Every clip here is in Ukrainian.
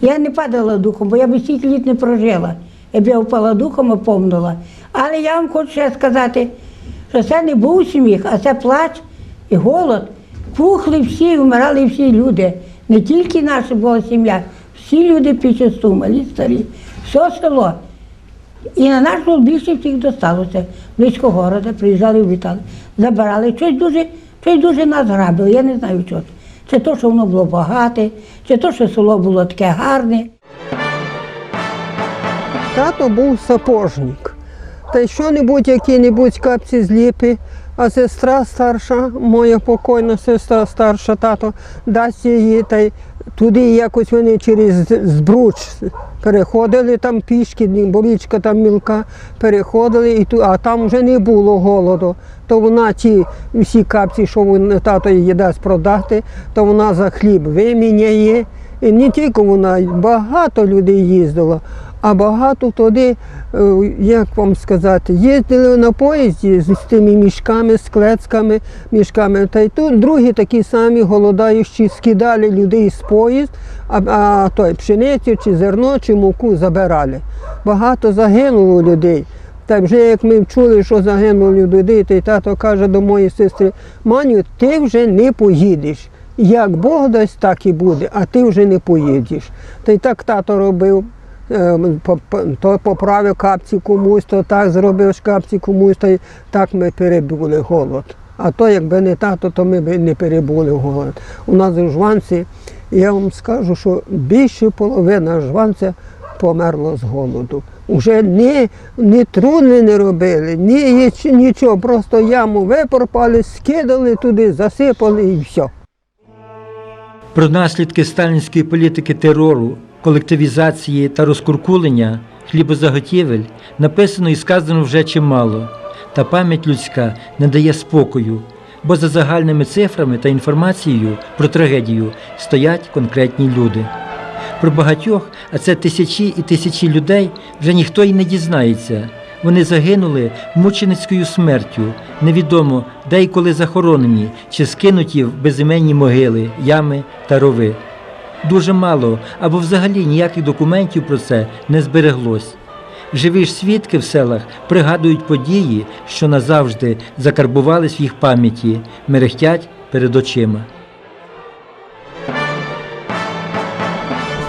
Я не падала духом, бо я б стільки літ не прожила. Я б я впала духом і помнула. Але я вам хочу ще сказати, що це не був сміх, а це плач і голод. Пухли всі, вмирали всі люди. Не тільки наша була сім'я, всі люди підчасту, малі старі, все село. І на наш був більше всіх досталося. Близько города, приїжджали, вітали, забирали. Щось дуже, щось дуже нас грабили, я не знаю чого. Чи то, що воно було багате, чи то, що село було таке гарне. Тато був сапожник. Та й що-небудь, які-небудь капці зліпи, а сестра старша, моя покойна сестра старша, тато дасть її, та й туди якось вони через збруч переходили, там пішки, борічка там мілка, переходили, і ту, а там вже не було голоду. То вона ті всі капці, що вона тато її дасть продати, то вона за хліб виміняє. І не тільки вона, багато людей їздило, а багато туди, е, як вам сказати, їздили на поїзді з тими мішками, з клецками, мішками. Та й тут другі такі самі голодаючі скидали людей з поїзд, а, а той пшеницю чи зерно, чи муку забирали. Багато загинуло людей. Та вже як ми чули, що загинули людей, то й тато каже до моєї сестри, Маню, ти вже не поїдеш. Як Бог дасть, так і буде, а ти вже не поїдеш. Та й так тато робив. Е, по- То поправив капці комусь, то так зробив капці комусь, то так ми перебули голод. А то, якби не тато, то ми б не перебули голод. У нас у жванці, я вам скажу, що більше половина жванця померло з голоду. Уже ні, ні труни не робили, ні нічого, просто яму випорпали, скидали туди, засипали і все. Про наслідки сталінської політики терору, колективізації та розкуркулення хлібозаготівель написано і сказано вже чимало, та пам'ять людська не дає спокою, бо за загальними цифрами та інформацією про трагедію стоять конкретні люди. Про багатьох, а це тисячі і тисячі людей, вже ніхто й не дізнається. Вони загинули мученицькою смертю. Невідомо, де й коли захоронені, чи скинуті в безіменні могили, ями та рови. Дуже мало або взагалі ніяких документів про це не збереглось. Живі ж свідки в селах пригадують події, що назавжди закарбувались в їх пам'яті, мерехтять перед очима.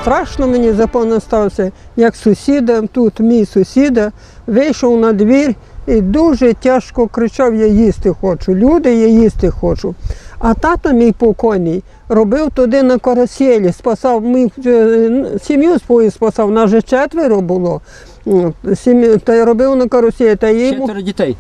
Страшно мені запам'ятався, як сусіда, тут мій сусіда, вийшов на двір і дуже тяжко кричав: Я їсти хочу. Люди, я їсти хочу. А тато мій покойний робив туди на караселі, спасав мій е, сім'ю свою спасав, нас же четверо було. Сім'ю, та робив на каруселі. Та йому, дітей.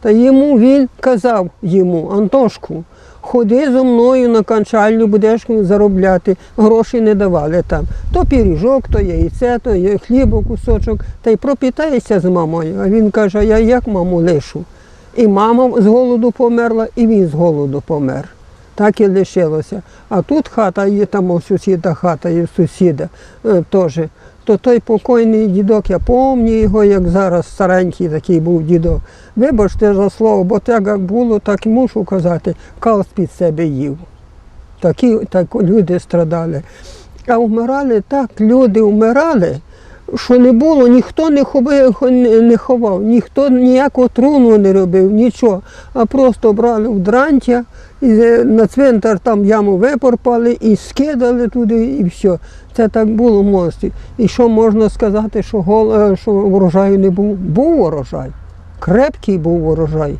та йому він казав йому, Антошку, ходи зо мною на канчальню, будеш заробляти. Гроші не давали там. То пиріжок, то яйце, то є хлібок, кусочок, та й пропітаєшся з мамою. А він каже, я як маму лишу? І мама з голоду померла, і він з голоду помер. Так і лишилося. А тут хата є, там у сусіда хата є в сусіда е, теж. То той покойний дідок, я пам'ятаю його, як зараз старенький такий був дідок. Вибачте за слово, бо так як було, так і мушу казати, кал з-під себе їв. Такі так люди страдали. А вмирали так, люди вмирали, що не було, ніхто не ховав, не ховав, ніхто ніякого труну не робив, нічого. А просто брали в дрантя, і на цвинтар там яму випорпали і скидали туди, і все. Це так було в мості. І що можна сказати, що, гол, е, що урожаю не був? Був урожай. Крепкий був урожай.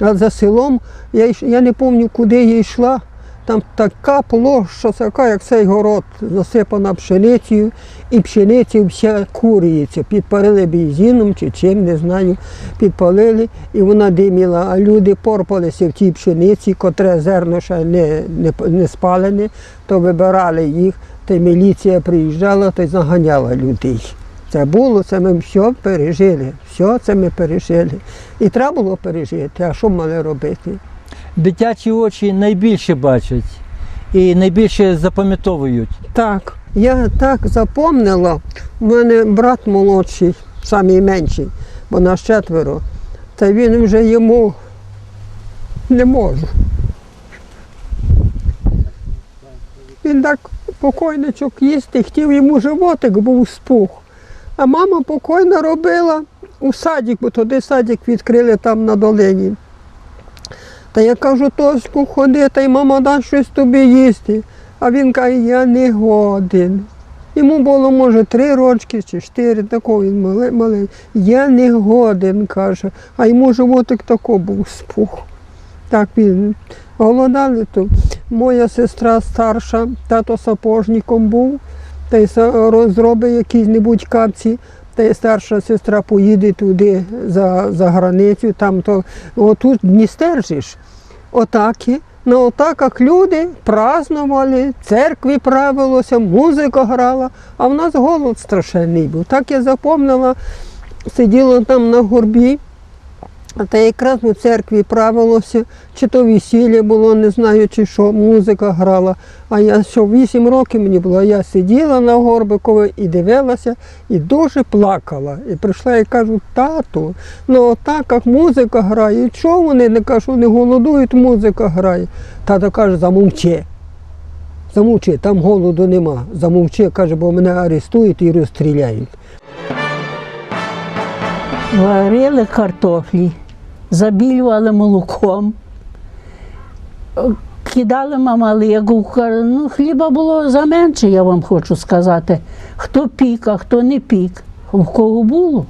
А за селом я, я не пам'ятаю, куди я йшла. Там така площа, така, як цей город, засипана пшеницею, і пшениця вся курюється. Підпалили бензином чи чим, не знаю, підпалили, і вона диміла, а люди порпалися в тій пшениці, котре зерно ще не, не, не спалене, то вибирали їх, та міліція приїжджала та й заганяла людей. Це було, це ми все пережили. Все це ми пережили. І треба було пережити, а що мали робити? Дитячі очі найбільше бачать і найбільше запам'ятовують. Так, я так запомнила. У мене брат молодший, самий менший, бо нас четверо. Та він вже йому не можу. Він так покойничок їсти, хотів йому животик був спух. А мама покойна робила у садик, бо туди садик відкрили там на долині. Та я кажу, Тоську, ходи, та й мама дасть щось тобі їсти. А він каже, я не годен. Йому було, може, три рочки чи чотири, такого він малий. Я не годен, каже. А йому животик тако був спух. Так він голодали то. Моя сестра старша, тато сапожником був, та й зробить якісь-небудь капці, та й старша сестра поїде туди за, за границю, там то отут не стержиш. Отакі. На отаках люди празднували, церкві правилося, музика грала, а в нас голод страшенний був. Так я запомнила, сиділа там на горбі, та якраз у церкві правилося, чи то весілля було, не знаю, чи що, музика грала. А я що 8 років мені було, я сиділа на горбикові і дивилася, і дуже плакала. І прийшла і кажу, тату, ну отак як музика грає, чого вони не кажу, не голодують, музика грає. Тато каже, замовчи. Замовчи, там голоду нема. Замовчи, каже, бо мене арестують і розстріляють. Варили картофлі, забілювали молоком, кидали мамалигу. Ну, хліба було заменше, я вам хочу сказати. Хто пік, а хто не пік. В кого було.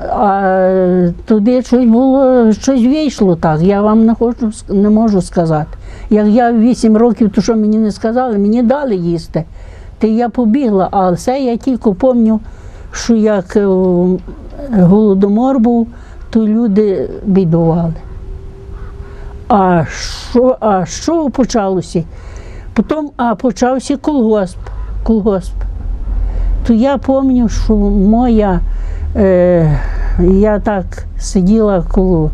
А туди щось було, щось вийшло так. Я вам не хочу не можу сказати. Як я в 8 років, то що мені не сказали, мені дали їсти. Та я побігла, а це я тільки пам'ятаю, що як е, голодомор був, то люди бідували. А що, а що почалося? Потім а, почався колгосп. колгосп. То я пам'ятаю, що моя, е, я так сиділа коло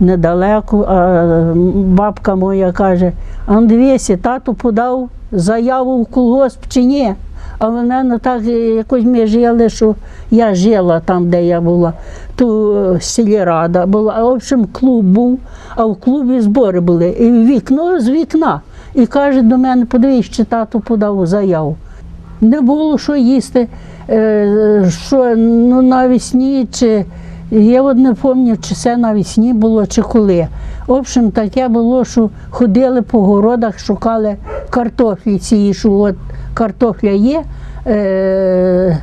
недалеко, а бабка моя каже, Андрійся, тато подав заяву в колгосп чи ні? А в мене так е, якось ми жили, що я жила там, де я була. То е, сільрада була. В общем, клуб був, а в клубі збори були. І вікно з вікна. І каже до мене, подивись, чи тато подав заяву. Не було що їсти, е, що ну, навесні, чи я от не пам'ятаю, чи це навесні було, чи коли. В общем, таке було, що ходили по городах, шукали картофлі ці, що от картофля є е,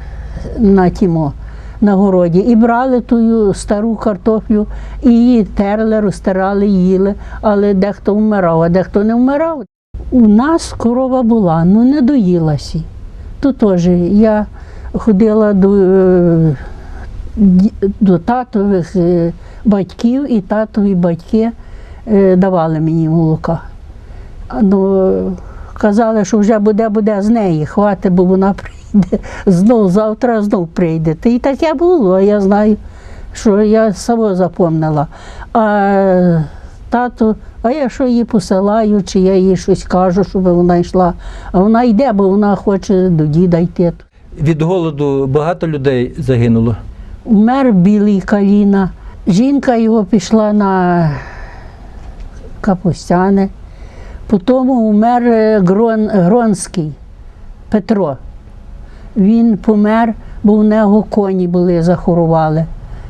на тімо. На городі і брали ту стару картофлю і її терли, розтирали, їли, але дехто вмирав, а дехто не вмирав. У нас корова була, ну не доїлася. То теж я ходила до, е, до татових е, батьків, і татові батьки е, давали мені молока. Ну, казали, що вже буде, буде з неї, хватить, бо вона прийде знов завтра знов прийде. І таке було, я знаю, що я само запомнила. А тато, а я що її посилаю, чи я їй щось кажу, щоб вона йшла. А вона йде, бо вона хоче до діда йти. Від голоду багато людей загинуло. Умер білий каліна. Жінка його пішла на Капустяни. Потім умер е, Грон, Гронський Петро. Він помер, бо в нього коні були, захворували.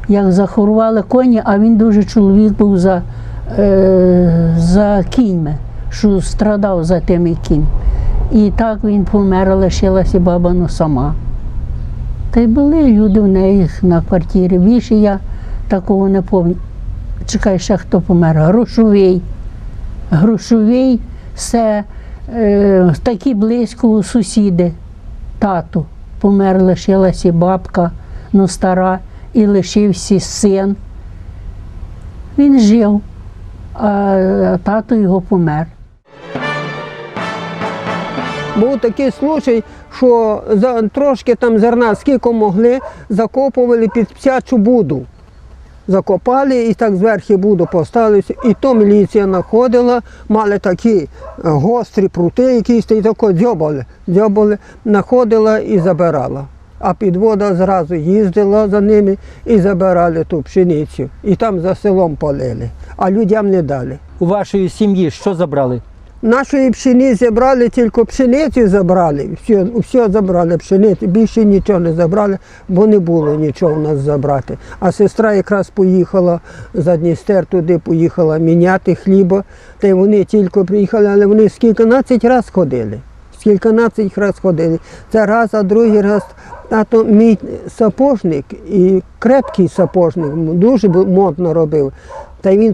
Як захворували коні, а він дуже чоловік був за, е, за кіньми, що страдав за тими кіньми. І так він помер, лишилася баба ну, сама. Та й були люди в неї на квартирі. Більше я такого не пам'ятаю. Чекай, ще хто помер. Грошовий. Грошовий це е, такі близько сусіди. Тату. Помер, лишилася бабка, ну стара, і лишився син. Він жив, а тато його помер. Був такий случай, що за трошки там зерна, скільки могли, закопували під псячу буду. Закопали і так зверху буду поставилися. І то міліція знаходила, мали такі е, гострі прути, якісь і тако дзьобали, дзьобали, знаходила і забирала. А підвода зразу їздила за ними і забирали ту пшеницю. І там за селом палили, а людям не дали. У вашої сім'ї що забрали? Нашої пшениці забрали, тільки пшеницю забрали. Все, все забрали пшеницю, більше нічого не забрали, бо не було нічого в нас забрати. А сестра якраз поїхала за Дністер, туди поїхала міняти хліба. Та й вони тільки приїхали, але вони скільканадцять разів ходили. Скільканадцять разів ходили. Це раз, а другий раз. А то мій сапожник і крепкий сапожник, дуже модно робив. Та й він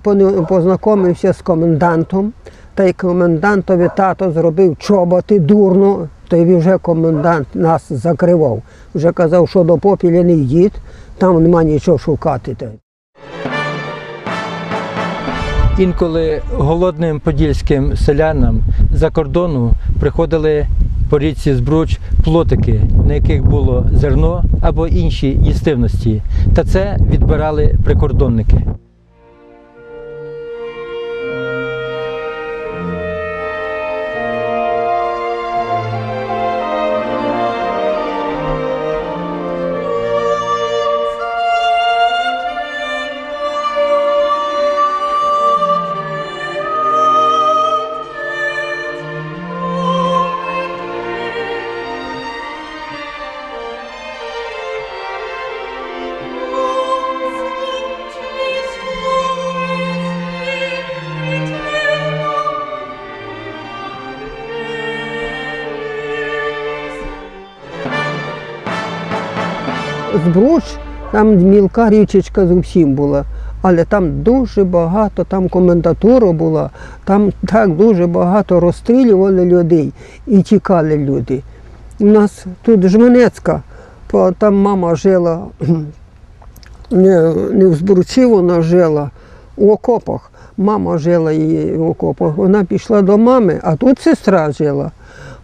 познайомився з комендантом, та й комендантові тато зробив чоботи дурно, то й вже комендант нас закривав. Вже казав, що до попіля не йдіть, там нема нічого шукати. Інколи голодним подільським селянам за кордону приходили по річці Збруч плотики, на яких було зерно або інші їстивності. Та це відбирали прикордонники. Там мілка річечка зовсім була. Але там дуже багато, там комендатура була, там так дуже багато розстрілювали людей і тікали люди. У нас тут Жменецька, там мама жила, не, не в Збручі вона жила, у окопах. Мама жила її в окопах. Вона пішла до мами, а тут сестра жила.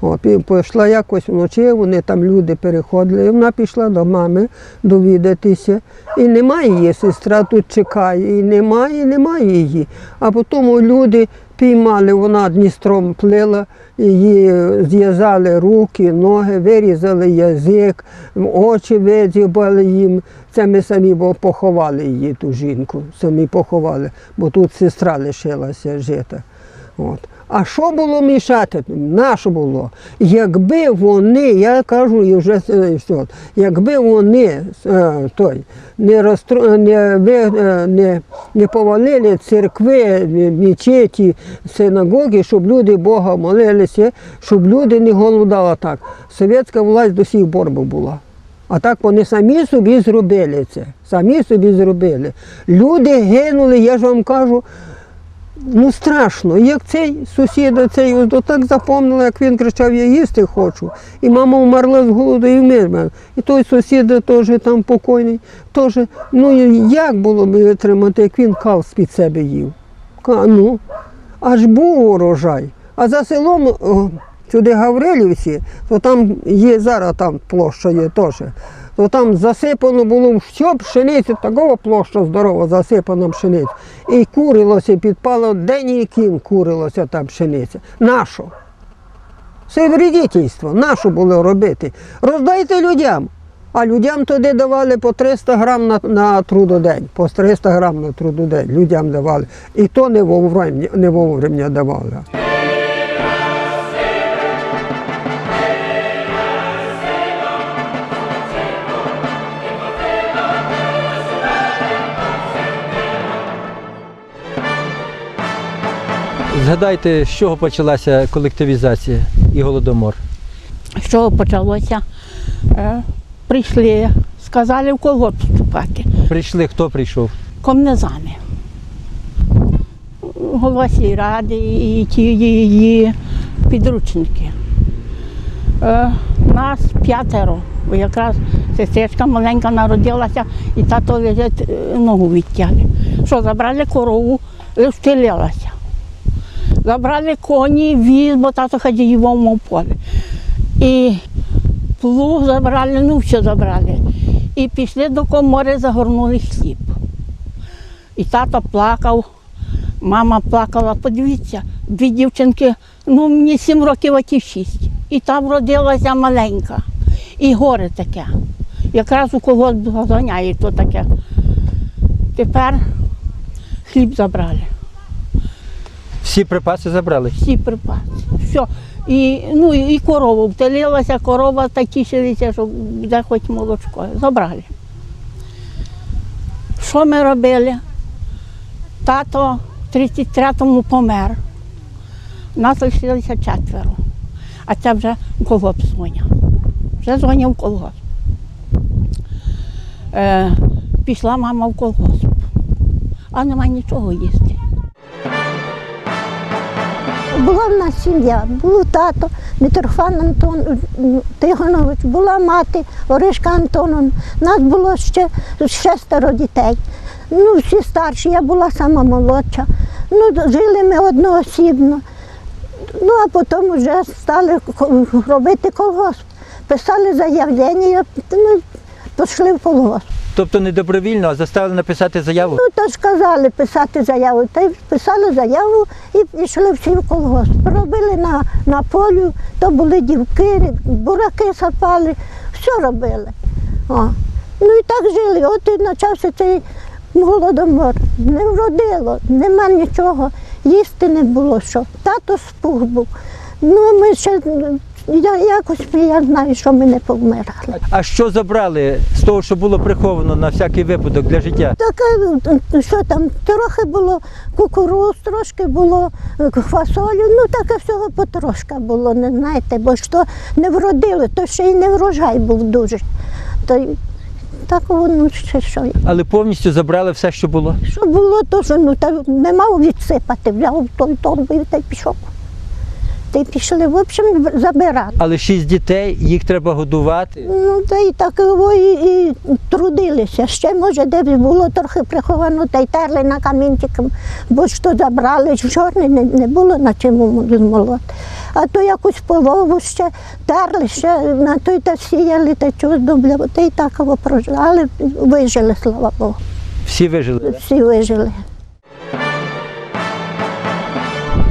О, пішла якось вночі, вони там люди переходили. І вона пішла до мами довідатися. І немає її, сестра тут чекає, і немає, і немає її. А потім люди піймали, вона Дністром плила, її зв'язали руки, ноги, вирізали язик, очі видзібали їм. Це ми самі поховали її, ту жінку, самі поховали, бо тут сестра лишилася жити. От. А що було мішати? Наше було. Якби вони, я кажу, і вже е, все, якби вони е, той, не, розстро, не, е, не, не повалили церкви, мечеті, синагоги, щоб люди Бога молилися, щоб люди не голодали так. Совєтська власть до сих борби була. А так вони самі собі зробили це. Самі собі зробили. Люди гинули, я ж вам кажу, ну страшно. Як цей сусід, цей ось так запомнила, як він кричав, я їсти хочу. І мама вмерла з голоду і вмер. І той сусід теж там покойний, теж, ну як було б витримати, як він кав з-під себе їв. Ну, аж був урожай. А за селом сюди Гаврилівці, то там є зараз там площа є теж. То там засипано було все пшениці, такого площа здорова, засипана пшениця. І курилося, підпало день і кін курилося та пшениця. Нащо? Це вредительство, нащо було робити? Роздайте людям. А людям туди давали по 300 грам на, на трудодень. По 300 грам на трудодень людям давали. І то не вовремя, не вовремя давали. Згадайте, з чого почалася колективізація і голодомор. З чого почалося? Е, Прийшли, сказали в колгосп вступати. Прийшли, хто прийшов? Комнезани. Голова сільради і ті її підручники. Е, Нас п'ятеро. Бо якраз сестричка маленька народилася і тато лежить, е, ногу відтягли. Що забрали корову, встелилася. Забрали коні, віз, бо тато ходив в поле. І плуг забрали, ну все забрали. І пішли до комори, загорнули хліб. І тато плакав, мама плакала, подивіться, дві дівчинки, ну мені сім років, а ті шість. І там родилася маленька. І горе таке. Якраз у когось зганяє то таке. Тепер хліб забрали. Всі припаси забрали. всі припаси. Все. І, ну, і корова втелилася, корова так тішилися, що буде хоч молочко. Забрали. Що ми робили? Тато в 33-му помер. Нас лишилося четверо. А це вже колгосп дзвоня. Вже дзвоня в колгосп. Е, пішла мама в колгосп, а нема нічого їсти. Була в нас сім'я, був тато Митрофан Антон Тихонович, була мати Оришка Антоновна. Нас було ще шестеро дітей. Ну, всі старші, я була сама молодша. Ну, жили ми одноосібно. Ну, а потім вже стали робити колгосп. Писали заявлення, ну, пішли в колгосп. Тобто не добровільно, а заставили написати заяву. Ну, то ж казали писати заяву. Та й писали заяву і пішли всі в колгосп. Робили на, на полю, то були дівки, бураки сапали, все робили. О. Ну і так жили. От і почався цей голодомор. Не вродило, нема нічого, їсти не було що. Тато спух був. Ну, ми ще я, якось я знаю, що ми не повмирали. А що забрали з того, що було приховано на всякий випадок для життя? Таке, е, що там, трохи було кукуруз, трошки було е, фасолю, ну таке всього потрошка було, не знаєте, бо що не вродили, то ще й не врожай був дуже. То так воно ще що. Але повністю забрали все, що було. Що було, то що ну, та не мав відсипати, взяв той торбу і та й пішов. Та пішли, в общем, забирати. Але шість дітей, їх треба годувати. Ну, та й так і, і трудилися. Ще, може, де було трохи приховано, та й терли на камінчиком, бо що забрали, чорний не, не було на чому змолоти. А то якусь полову ще терли, ще на той та сіяли, та чого добля, та й так прожили. Але вижили, слава Богу. Всі вижили. Всі вижили.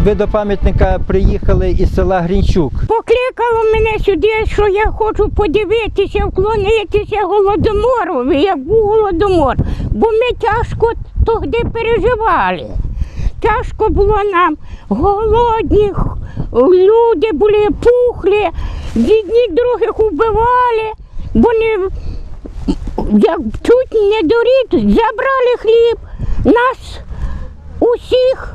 Ви до пам'ятника приїхали із села Грінчук. Покликало мене сюди, що я хочу подивитися, вклонитися голодоморові, як був голодомор. Бо ми тяжко тоді переживали. Тяжко було нам, голодні, люди були пухлі, одні других вбивали, бо не, як чуть не доріт, забрали хліб, нас усіх.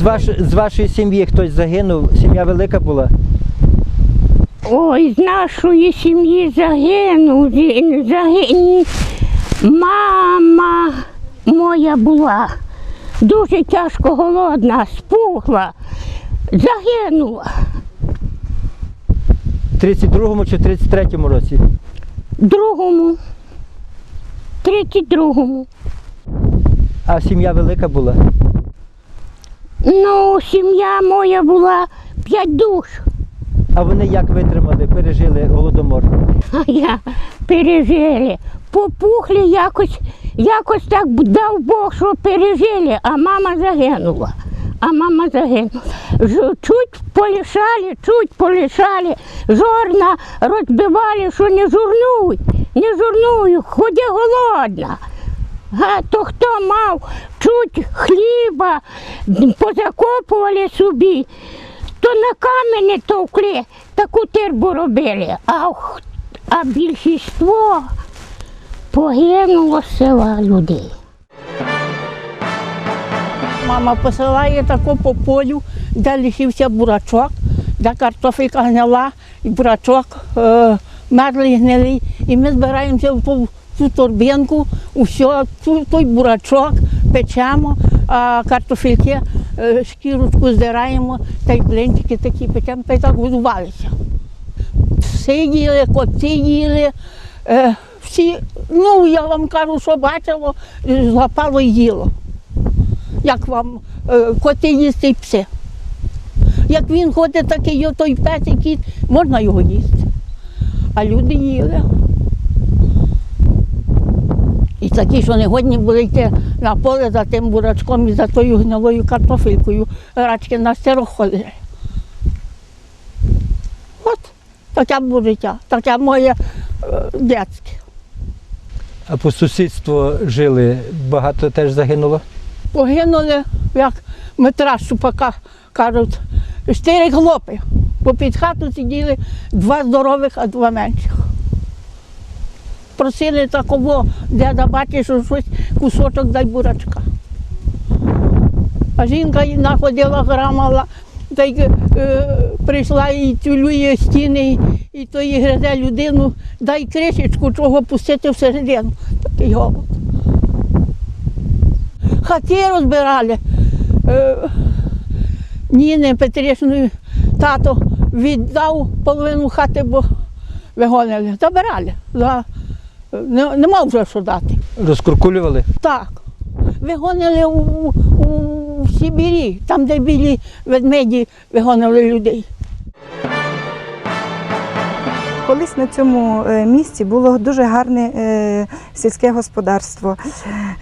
З, ваш, з вашої сім'ї хтось загинув, сім'я велика була. Ой, з нашої сім'ї загинув. зі- загин... Мама моя була дуже тяжко голодна, спухла, загинула. В 32-му чи 33-му році. Другому, 32-му. А сім'я велика була. Ну, сім'я моя була п'ять душ. А вони як витримали, пережили голодомор? А я пережили. Попухли якось, якось так дав Бог, що пережили, а мама загинула. А мама загинула. Чуть полишали, чуть полишали, жорна розбивали, що не журнуй, не журнуй, ходи голодна. А то хто мав чуть хліба, позакопували собі, то на камені товкли, таку тербу робили. А, а більшіство погинуло села людей. Мама посилає тако по полю, де лишився бурачок, де картофелька гнила, і бурачок е, мерлий гнилий. І ми збираємося в ту, торбинку, усе, той бурачок печемо, а картофельки, е, шкірочку здираємо, та й блинчики такі печемо, та й так годувалися. Пси їли, коти їли. Е, всі, ну я вам кажу, що бачило, е, злапало і їло як вам коти їсти і пси. Як він ходить такий, той пес, кіт, можна його їсти. А люди їли. І такі, що не годні були йти на поле за тим бурачком і за тою гнилою картофелькою, рачки на ходили. От таке було життя, таке моє е, дитяче. А по сусідству жили, багато теж загинуло. Погинули, як Дмитра Шупака кажуть, чотири хлопи. Бо під хату сиділи два здорових, а два менших. Просили такого, де бачиш, що щось кусочок дай бурачка. А жінка їй находила, грамала, та й е, прийшла і тюлює стіни, і то їй гризе людину, дай кришечку, чого пустити всередину. Такий голод. Хати розбирали. Е, Ніни Петрішної тато віддав половину хати, бо вигонили. Забирали. За- Не, нема вже що дати. Розкуркулювали? Так. Вигонили у, у, у Сибірі, там, де білі ведмеді вигонили людей. Колись на цьому е, місці було дуже гарне е, сільське господарство.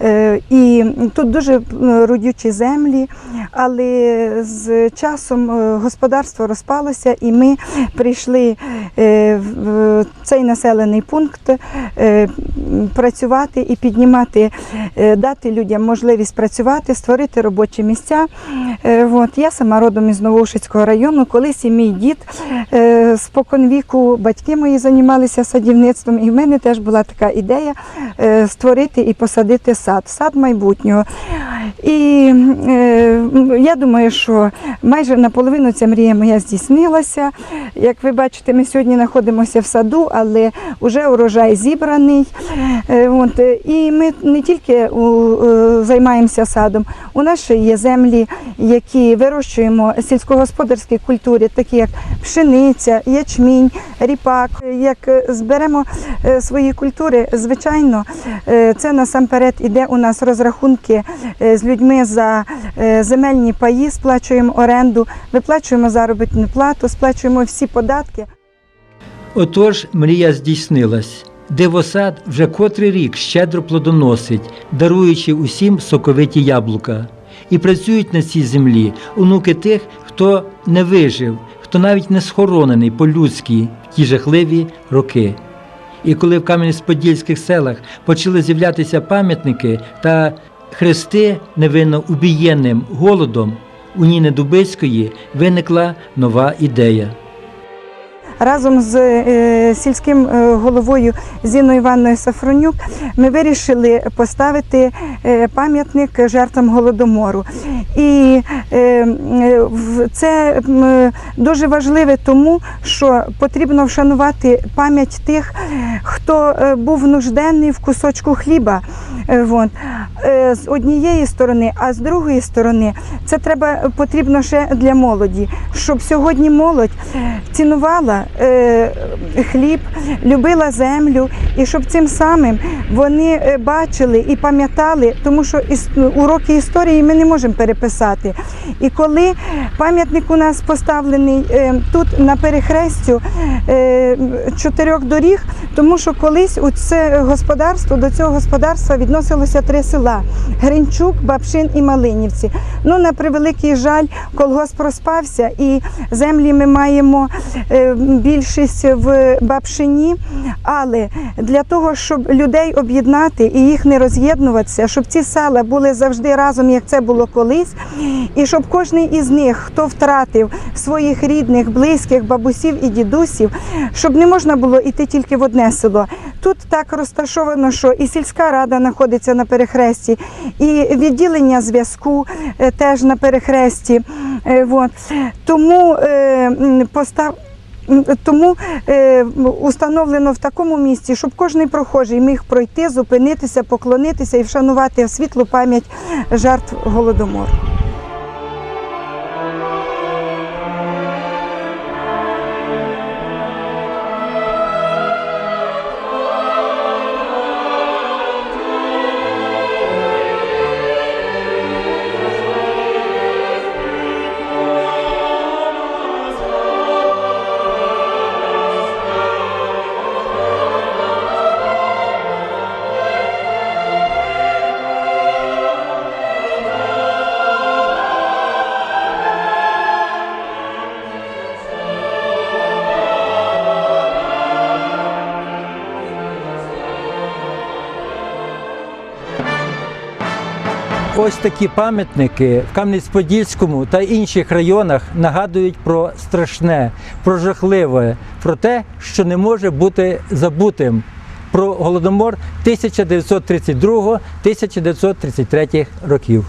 Е, І тут дуже родючі землі, але з часом е, господарство розпалося, і ми прийшли е, в цей населений пункт працювати і піднімати, дати людям можливість працювати, створити робочі місця. От, я сама родом із Новоушицького району. Колись і мій дід споконвіку батьки мої займалися садівництвом, і в мене теж була така ідея створити і посадити сад, сад майбутнього. І е, я думаю, що майже наполовину ця мрія моя здійснилася. Як ви бачите, ми сьогодні знаходимося в саду, але вже урожай зібраний. Е, От, е, і ми не тільки е, займаємося садом, у нас ще є землі, які вирощуємо сільськогосподарські культури, такі як пшениця, ячмінь, ріпак. Як е, зберемо е, свої культури, звичайно, е, це насамперед іде у нас розрахунки е, з людьми за е, земельні паї, сплачуємо оренду, виплачуємо заробітну плату, сплачуємо всі податки. Отож, мрія здійснилась. Дивосад вже котрий рік щедро плодоносить, даруючи усім соковиті яблука. І працюють на цій землі онуки тих, хто не вижив, хто навіть не схоронений по-людськи в ті жахливі роки. І коли в Кам'янець-Подільських селах почали з'являтися пам'ятники та хрести невинно убієнним голодом, у Ніни Дубицької виникла нова ідея. Разом з е, сільським е, головою Зіною Івановною Сафронюк ми вирішили поставити е, пам'ятник жертвам голодомору. І це дуже важливе тому, що потрібно вшанувати пам'ять тих, хто був нужденний в кусочку хліба. Вон. З однієї сторони, а з другої сторони, це треба потрібно ще для молоді, щоб сьогодні молодь цінувала хліб, любила землю, і щоб цим самим вони е, бачили і пам'ятали, тому що уроки історії ми не можемо переписати. І коли пам'ятник у нас поставлений е, тут на перехрестю е, чотирьох доріг, тому що колись у це господарство до цього господарства відносилося три села: Гринчук, Бабшин і Малинівці. Ну на превеликий жаль, колгосп розпався, і землі ми маємо е, більшість в Бабшині. Але для того, щоб людей об'єднати і їх не роз'єднуватися, щоб ці села були завжди разом, як це було колись, і щоб кожен із них, хто втратив своїх рідних, близьких, бабусів і дідусів, щоб не можна було йти тільки в одне село. Тут так розташовано, що і сільська рада знаходиться на перехресті, і відділення зв'язку е, теж на перехресті. Е, Вот. Тому е, постав. Тому е, установлено в такому місці, щоб кожен прохожий міг пройти, зупинитися, поклонитися і вшанувати світлу пам'ять жертв голодомору. Ось такі пам'ятники в Кам'янець-Подільському та інших районах нагадують про страшне, про жахливе, про те, що не може бути забутим. Про голодомор 1932-1933 років.